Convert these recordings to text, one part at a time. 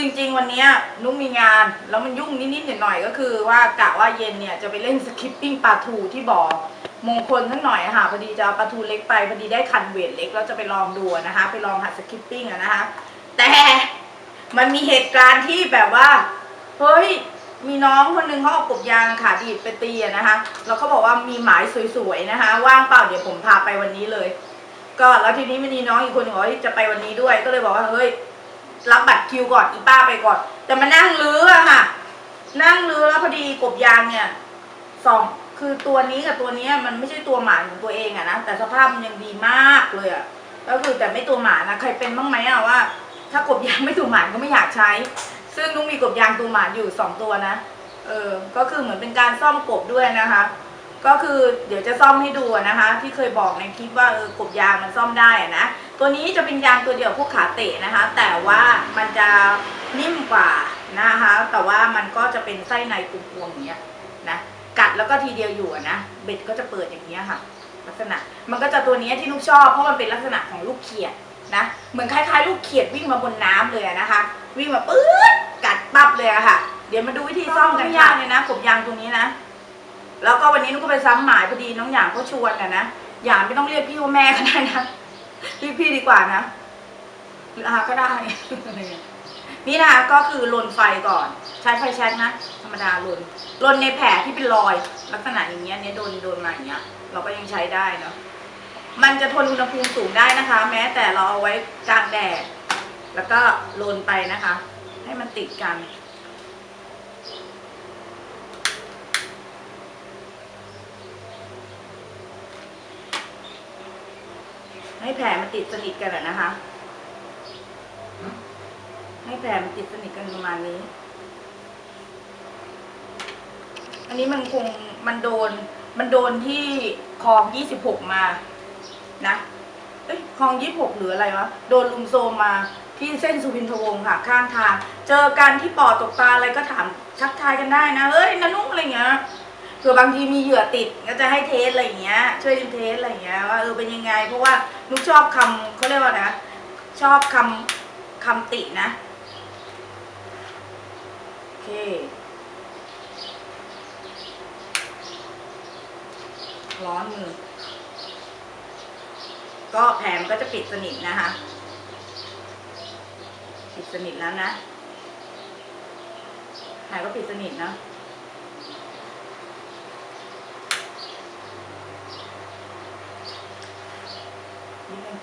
จริงๆวันเนี้ยนุ้งมีงานแล้วมันยุ่งนิดๆหน่อยๆก็คือว่ากะว่าเย็นเนี่ยจะไปเล่นสคิปปิ้งปลาทูที่บ่อมงคลทั้งหน่อยอะค่ะพอดีจะเอาปลาทูเล็กไปพอดีได้คันเวทเล็กแล้วจะไปลองดูอะนะคะ ไปลองหัดสคิปปิ้งอะนะคะ แต่มันมีเหตุการณ์ที่แบบว่าเฮ้ยมีน้องคนหนึงเขาเอากบยางขาดีดไปตีอะนะคะแล้วเขาบอกว่ามีหมายสวยๆนะคะ ว่างเปล่าเดี๋ยวผมพาไปวันนี้เลย ก็แล้วทีนี้มันมีน้องอีกคนหนึ่งบอกว่าจะไปวันนี้ด้วยก็เลยบอกว่าเฮ้ย รับบัตรคิวก่อนอีป้าไปก่อน แต่มานั่งลื้ออะค่ะ นั่งลื้อแล้วพอดีกบยางเนี่ยสองคือตัวนี้กับตัวนี้มันไม่ใช่ตัวหมาของตัวเองอะนะแต่สภาพมันยังดีมากเลยอะก็คือแต่ไม่ตัวหมานะใครเป็นบ้างไหมอะว่า ถ้ากบยางไม่ตัวหมาก็ไม่อยากใช้ ซึ่งนุ้งมีกบยางตัวหมาอยู่สองตัวนะเออก็คือเหมือนเป็นการซ่อมกบด้วยนะคะ ก็คือเดี๋ยวจะซ่อมให้ดูนะคะ ที่เคยบอกในคลิปว่าเออกบยางมันซ่อมได้นะตัวนี้จะเป็นยางตัวเดียวพวกขาเตะนะคะ แต่ว่ามันจะนิ่มกว่านะคะ แต่ว่ามันก็จะเป็นไส้ในกลวงๆอย่างเงี้ยนะกัดแล้วก็ทีเดียวอยู่นะเบ็ดก็จะเปิดอย่างเงี้ยค่ะ ลักษณะมันก็จะตัวนี้ที่ลูกชอบเพราะมันเป็นลักษณะของลูกเขียดนะเหมือนคล้ายๆ ลูกเขียดวิ่งมาบนน้ำเลยนะคะ วิ่งมาปื๊ดกัดปั๊บเลยอะค่ะ เดี๋ยวมาดูวิธีซ่อมกันยากเลยนะกบยางตัวนี้นะ แล้วก็วันนี้นุกก็ไปซ้ำหมายพอดีน้องหยางเขาชวนอะนะหยางไม่ต้องเรียกพี่ว่าแม่ก็ได้นะเรียกพี่ดีกว่านะหรืออาก็ได้ นี่นะคะก็คือลนไฟก่อน ใช้ไฟแช็กนะธรรมดาลนลนในแผลที่เป็นรอย ลักษณะอย่างเงี้ยเนี่ยโดนโดนมาอย่างเงี้ย เราก็ยังใช้ได้เนาะมันจะทนอุณหภูมิสูงได้นะคะ แม้แต่เราเอาไว้กลางแดดแล้วก็ลนไปนะคะ ให้มันติดกัน ให้แผลมันติดสนิทกันอะนะคะ ให้แผลมันติดสนิทกันประมาณนี้ อันนี้มันคงมันโดน มันโดนที่คลองยี่สิบหกมา นะ เอ้ยคลองยี่สิบหกหรืออะไรวะ โดนลุมโซมมาที่เส้นสุวินทวงศ์ค่ะ ข้างทาง เจอกันที่ปอตกปลาอะไรก็ถามทักทายกันได้นะ เฮ้ยนานุ่งอะไรเงี้ย เผื่อบางทีมีเหยื่อติดก็จะให้เทสอะไรอย่างเงี้ย ช่วยกันเทสอะไรอย่างเงี้ยว่าเออเป็นยังไง เพราะว่านุกชอบคำเขาเรียกว่านะ ชอบคำคำตินะ โอเค ร้อนมือ ก็แผลมนก็จะปิดสนิทนะคะ ปิดสนิทแล้วนะแผลก็ปิดสนิทนะ นิดนึง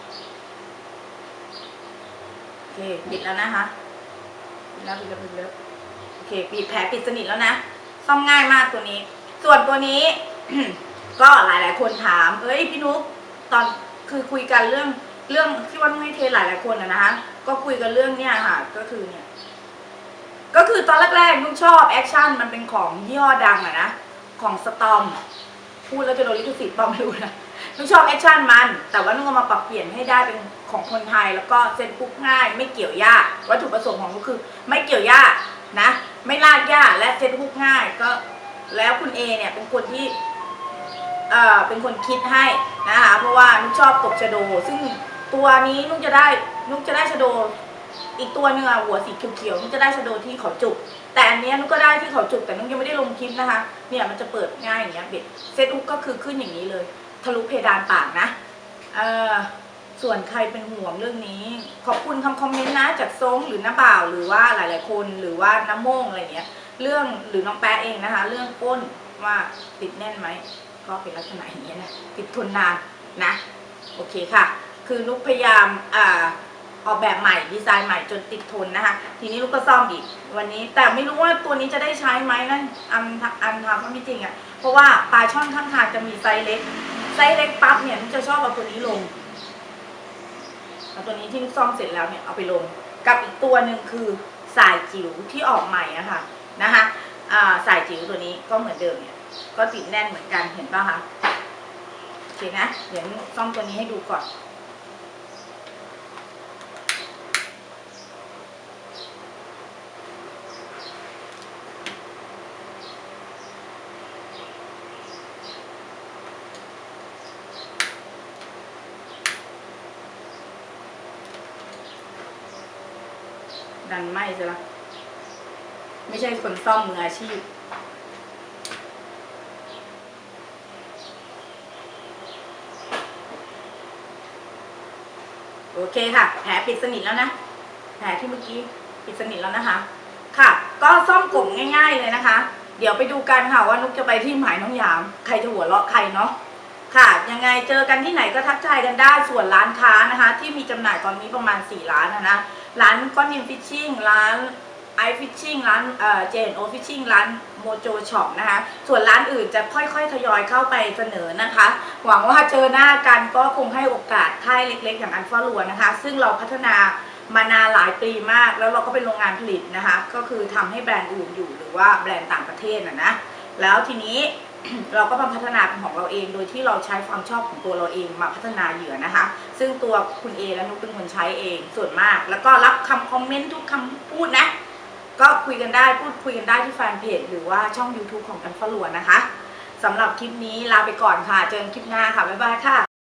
โอเคปิดแล้วนะคะปิดแล้วปิดแล้วปิดแล้วโอเคปิดแผลปิดสนิทแล้วนะซ่อมง่ายมากตัวนี้ ส่วนตัวนี้ ก็หลาย ๆ คนถาม เอ้ยพี่นุ๊กตอนคือคุยกันเรื่องเรื่องที่ว่าต้องให้เทหลายหลายๆคนอะนะคะก็คุยกันเรื่องเนี้ยค่ะ ก็คือเนี่ย ก็คือตอนแรกๆนุ๊กชอบแอคชั่นมันเป็นของยี่ห้อดังอะนะของสตอมพูดแล้วจะโดนลิขสิทธิ์เปล่าไม่รู้นะ นุกชอบแอคชั่นมัน แต่ว่านุ๊กเอามาปรับเปลี่ยนให้ได้เป็นของคนไทยแล้วก็เซ็นปุ๊บง่าย ไม่เกี่ยวยากวัตถุประสงค์ของนุกคือ ไม่เกี่ยวยากนะ ไม่ลากยากและเซ็นปุ๊บง่ายก็แล้วคุณเอเนี่ยเป็นคนที่เอ่อเป็นคนคิดให้นะคะเพราะว่านุกชอบตกชะโด ซึ่งตัวนี้นุกจะได้นุกจะได้ชะโดอีกตัวหนึ่งอะหัวสีเขียวๆนุกจะได้ชะโดที่เขาจุก แต่อันเนี้ยนุกก็ได้ที่เขาจุกแต่นุกยังไม่ได้ลงคลิปนะคะ เนี่ยมันจะเปิดง่ายอย่างเงี้ยเบ็ดเซตอุกก็คือขึ้นอย่างนี้เลย ทะลุเพดานปากนะเออส่วนใครเป็นห่วงเรื่องนี้ ขอบคุณคำคอมเมนต์นะจากซงหรือน้าบ่าวหรือว่าหลาย ๆ คนหรือว่าน้ำโม่งอะไรเงี้ย เรื่องหรือน้องแป๊ะเองนะคะ เรื่องก้นว่าติดแน่นไหมก็เป็นลักษณะอย่างนี้ยนะติดทนนานนะโอเคค่ะ คือนุกพยายามอ่าออกแบบใหม่ดีไซน์ใหม่จนติดทนนะคะ ทีนี้ลูกก็ซ่อมอีก วันนี้แต่ไม่รู้ว่าตัวนี้จะได้ใช้ไหมนั่นอันอันทำไม่จริงอะ่ะเพราะว่าปลาช่อนข้างทางจะมีไซส์เล็ก ไซส์เล็กปั๊บเนี่ยนุกจะชอบเอาตัวนี้ลงเอาตัวนี้ที่นุกซ่อมเสร็จแล้วเนี่ยเอาไปลง กับอีกตัวหนึ่งคือสายจิ๋วที่ออกใหม่อะค่ะนะคะสายจิ๋วตัวนี้ก็เหมือนเดิมเนี่ย ก็ติดแน่นเหมือนกันเห็นป่ะคะโอเคนะเดี๋ยวซ่อมตัวนี้ให้ดูก่อน ดันไหมซะละไม่ใช่คนซ่อมมืออาชีพ โอเคค่ะ แผลปิดสนิทแล้วนะ แผลที่เมื่อกี้ปิดสนิทแล้วนะคะ ค่ะ ก็ซ่อมกลมง่าย ๆเลยนะคะ เดี๋ยวไปดูกันค่ะว่านุกจะไปที่หมายน้องยาม ใครจะหัวเราะใครเนาะค่ะยังไงเจอกันที่ไหนก็ทักทายกันได้ส่วนร้านค้านะคะ ที่มีจำหน่ายตอนนี้ประมาณ 4 ร้านนะนะ ร้านก้อนยิมฟิชชิ่งร้านไอฟิชชิ่งร้านเอ่อเจนโอฟิชชิ่งร้านโมโจช็อปนะคะ ส่วนร้านอื่นจะค่อยๆ ทยอยเข้าไปเสนอนะคะ หวังว่าเจอหน้ากันก็คงให้โอกาสค่ายเล็กๆ อย่างอันฟาลัวนะคะ ซึ่งเราพัฒนามานานหลายปีมาก แล้วเราก็เป็นโรงงานผลิตนะคะ ก็คือทำให้แบรนด์อื่นอยู่หรือว่าแบรนด์ต่างประเทศนะนะ แล้วทีนี้ เราก็มาพัฒนาเป็นของเราเอง โดยที่เราใช้ความชอบของตัวเราเองมาพัฒนาเหยื่อนะคะ ซึ่งตัวคุณเอและนุกเป็นคนใช้เองส่วนมาก แล้วก็รับคำคอมเมนต์ทุกคำพูดนะ ก็คุยกันได้พูดคุยกันได้ที่แฟนเพจหรือว่าช่อง YouTube ของกันฟลัวนะคะสำหรับคลิปนี้ลาไปก่อนค่ะ เจอกันคลิปหน้าค่ะ บ๊ายบายค่ะ